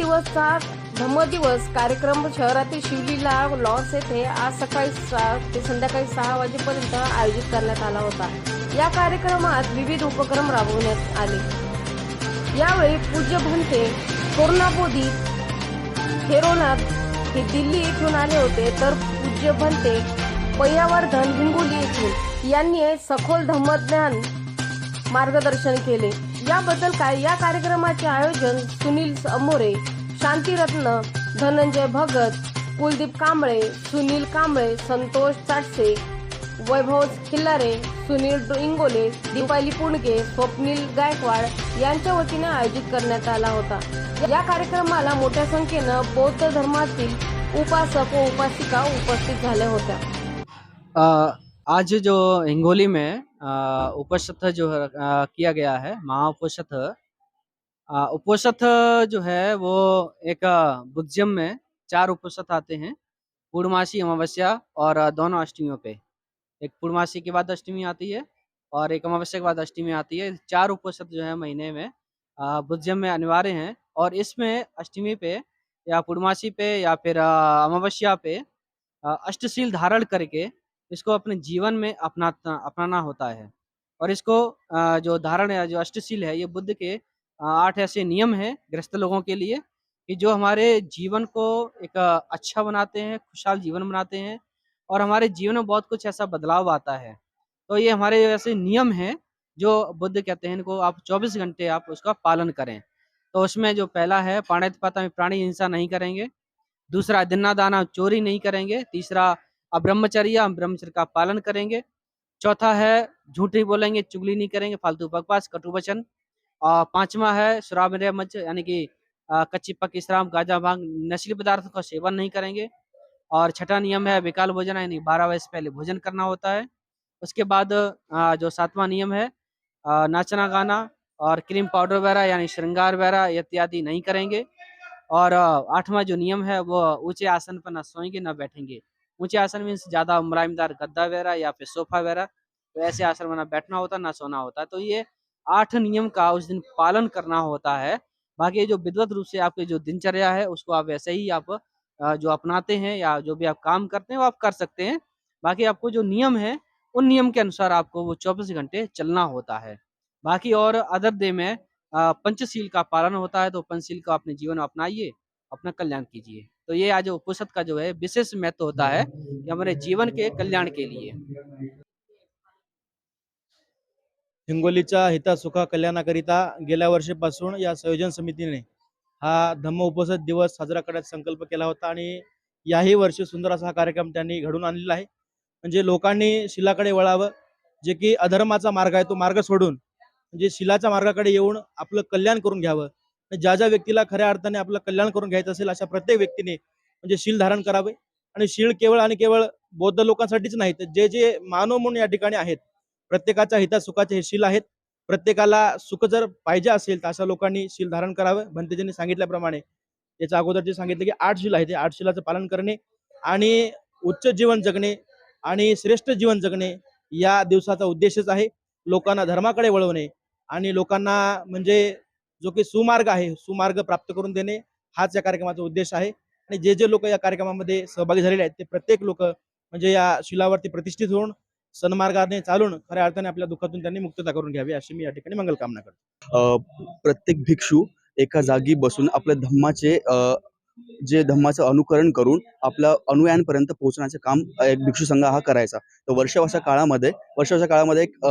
दिवसचा धम्मदिवस कार्यक्रम शहरातील शिवलीला लॉन्स येथे आज सकाळी सहा ते संध्याकाळी सहा वाजेपर्यंत आयोजित करण्यात आला होता. या कार्यक्रमात विविध उपक्रम राबवण्यात आले. यावेळी पूज्य भंते कोरोनाबोधी हेरोनाथ हे दिल्ली येथून आले होते. तर पूज्य भंते पय्यावर्धन हिंगोली येथून यांनी सखोल धम्मज्ञान मार्गदर्शन केले. याबद्दल काय? या कार्यक्रमाचे आयोजन सुनील अमोरे शांतीरत्न धनंजय भगत कुलदीप कांबळे सुनील कांबळे संतोष चाटसे वैभव खिल्लारे सुनील इंगोले दिपाली पुणगे स्वप्नील गायकवाड यांच्या वतीने आयोजित करण्यात आला होता. या कार्यक्रमाला मोठ्या संख्येनं बौद्ध धर्मातील उपासक व उपासिका उपस्थित झाल्या होत्या. आज जो हिंगोली में उपोषथ जो है, किया गया है महाउपोषथ अ, उपोषथ जो है वो एक बुद्धिज्म में चार उपोषथ आते हैं पूर्णमासी अमावस्या और दोनों अष्टमियों पे। एक पूर्णमासी के बाद अष्टमी आती है और एक अमावस्या के बाद अष्टमी आती है। चार उपोषथ जो है महीने में बुद्धिज्म में अनिवार्य हैं और इसमें अष्टमी पे या पूर्णमासी पे या फिर अमावस्या पे अष्टशील धारण करके इसको अपने जीवन में अपनाता अपनाना होता है। और इसको जो धारण है, जो अष्टशील है, ये बुद्ध के आठ ऐसे नियम हैं ग्रस्त लोगों के लिए कि जो हमारे जीवन को एक अच्छा बनाते हैं, खुशहाल जीवन बनाते हैं और हमारे जीवन में बहुत कुछ ऐसा बदलाव आता है। तो ये हमारे ऐसे नियम हैं जो बुद्ध कहते हैं इनको आप 24 घंटे आप उसका पालन करें। तो उसमें जो पहला है पाणितपाता में प्राणी हिंसा नहीं करेंगे। दूसरा दिन्ना दाना चोरी नहीं करेंगे। तीसरा अब्रह्मचर्य ब्रह्मचर्य का पालन करेंगे। चौथा है, झूठ बोलेंगे, चुगली नहीं करेंगे, फालतू बकवास, कटु वचन। और पांचवा है, शराब मच यानी कि कच्ची पक्की शराब, गांजा भाँग, नशीले पदार्थों का सेवन नहीं करेंगे। और छठा नियम है, विकाल भोजन, यानी बारह बजे से पहले भोजन करना होता है। उसके बाद जो सातवां नियम है नाचना, गाना और क्रीम पाउडर वगैरह, यानी श्रृंगार वगैरह इत्यादि नहीं करेंगे। और आठवां जो नियम है, वो ऊँचे आसन पर न सोएँगे, न बैठेंगे। ऊँचे आसन मीन्स ज़्यादा मुलायमदार गद्दा वगैरह या फिर सोफा वगैरह तो ऐसे आसन में ना बैठना होता, ना सोना होता। तो ये आठ नियम का उस दिन पालन करना होता है। बाकी जो विधिवत रूप से आपकी जो दिनचर्या है, उसको आप वैसे ही आप जो अपनाते हैं या जो भी आप काम करते हैं, वो आप कर सकते हैं। बाकी आपको जो नियम है, उन नियम के अनुसार आपको वो चौबीस घंटे चलना होता है। बाकी और अदर डे में पंचशील का पालन होता है तो पंचशील को अपने जीवन में अपनाइए। अपना कल्याण कीजिए। तो ये आज उपनिषद का जो है विशेष महत्त्व होता है कि हमारे जीवन के कल्याण के लिए। हिंगोलीच्या हितासुखा कल्याणाकरिता गेल्या वर्षीपासून या संयोजन समितीने हा धम्म उपसद दिवस साजरा करण्याचा संकल्प केला होता आणि याही वर्षी सुंदर असा हा कार्यक्रम त्यांनी घडून आणलेला आहे. म्हणजे लोकांनी शिलाकडे वळावं जे की अधर्माचा मार्ग आहे तो मार्ग सोडून म्हणजे शिलाच्या मार्गाकडे येऊन आपलं कल्याण करून घ्यावं. ज्या ज्या व्यक्तीला खऱ्या अर्थाने आपलं कल्याण करून घ्यायचं असेल अशा प्रत्येक व्यक्तीने म्हणजे शील धारण करावे. आणि शील केवळ आणि केवळ बौद्ध लोकांसाठीच नाही तर जे जे मानव म्हणून या ठिकाणी आहेत प्रत्येकाच्या हितासुखाचे हे शील आहेत. प्रत्येकाला सुख जर पाहिजे असेल तर अशा लोकांनी शील धारण करावं. भंतेजींनी सांगितल्याप्रमाणे याच्या अगोदर जे सांगितलं की आठ शील आहे ते आठ शिलाचं पालन करणे आणि उच्च जीवन जगणे आणि श्रेष्ठ जीवन जगणे या दिवसाचा उद्देशच आहे. लोकांना धर्माकडे वळवणे आणि लोकांना म्हणजे जो की सुमार्ग आहे सुमार्ग प्राप्त करून देणे हाच या कार्यक्रमाचा उद्देश आहे. आणि जे जे लोक या कार्यक्रमामध्ये सहभागी झालेले आहेत ते प्रत्येक लोक म्हणजे या शिलावरती प्रतिष्ठित होऊन सन्मार्गाने चालून खऱ्या अर्थाने आपल्या दुःखातून त्यांनी मुक्तता करून घ्यावी अशी मी या ठिकाणी मंगल कामना करतो प्रत्येक भिक्षू एका जागी बसून आपल्या धम्माचे जे धम्माचं अनुकरण करून आपल्या अनुयायांपर्यंत पोहोचण्याचे काम एक भिक्षू संघ हा करायचा. तर वर्षावाच्या काळामध्ये वर्षवासा काळामध्ये एक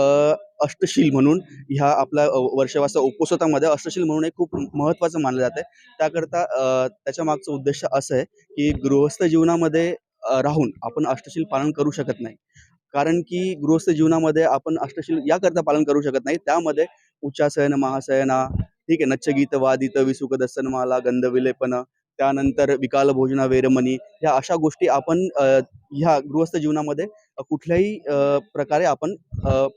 अष्टशील म्हणून ह्या आपल्या वर्षवासा वर्षावाचा अष्टशील म्हणून एक खूप महत्त्वाचं मानलं जातं त्याकरता त्याच्या मागचा उद्देश असं आहे की गृहस्थ जीवनामध्ये राहून आपण अष्टशील पालन करू शकत नाही. कारण की गृहस्थ जीवनामध्ये आपण अष्टशील याकरता पालन करू शकत नाही. त्यामध्ये उच्चासयन महासयना ठीक आहे नच्चगीत वादित विसुक दर्शनमाला गंधविलेपन त्यानंतर विकाल भोजना वेरमणी ह्या अशा गोष्टी आपण ह्या गृहस्थ जीवनामध्ये कुठल्याही प्रकारे आपण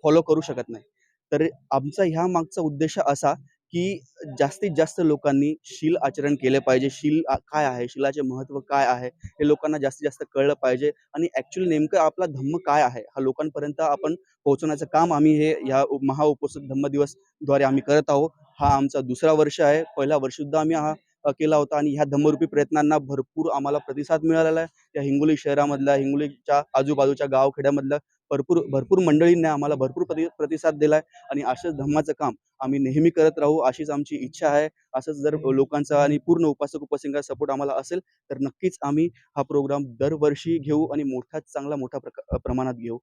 फॉलो करू शकत नाही. तर आमचा ह्या मागचा उद्देश असा की जास्तीत जास्त लोकांनी शील आचरण केले पाहिजे. शील काय आहे? शिलाचे महत्त्व काय आहे? हे लोकांना जास्तीत जास्त कळलं पाहिजे. आणि ॲक्च्युली नेमकं आपला धम्म काय आहे? हा लोकांपर्यंत आपण पोहोचवण्याचं काम आम्ही हे ह्या महा महाउपोषद धम्म दिवसद्वारे आम्ही करत आहोत. हा आमचा दुसरा वर्ष आहे. पहिला वर्षसुद्धा आम्ही हा केला होता आणि ह्या धम्मरूपी प्रयत्नांना भरपूर आम्हाला प्रतिसाद मिळालेला आहे. त्या हिंगोली शहरामधल्या हिंगोलीच्या आजूबाजूच्या गावखेड्यामधल्या भरपूर भरपूर मंडळींनी आम्हाला भरपूर प्रति प्रतिसाद दिला आहे आणि असंच धम्माचं काम आम्ही नेहमी करत राहू अशीच आमची इच्छा आहे. असंच जर लोकांचा आणि पूर्ण उपासक उपासिका सपोर्ट आम्हाला असेल तर नक्कीच आम्ही हा प्रोग्राम दरवर्षी घेऊ आणि मोठ्यात चांगला मोठ्या प्रका प्रमाणात घेऊ.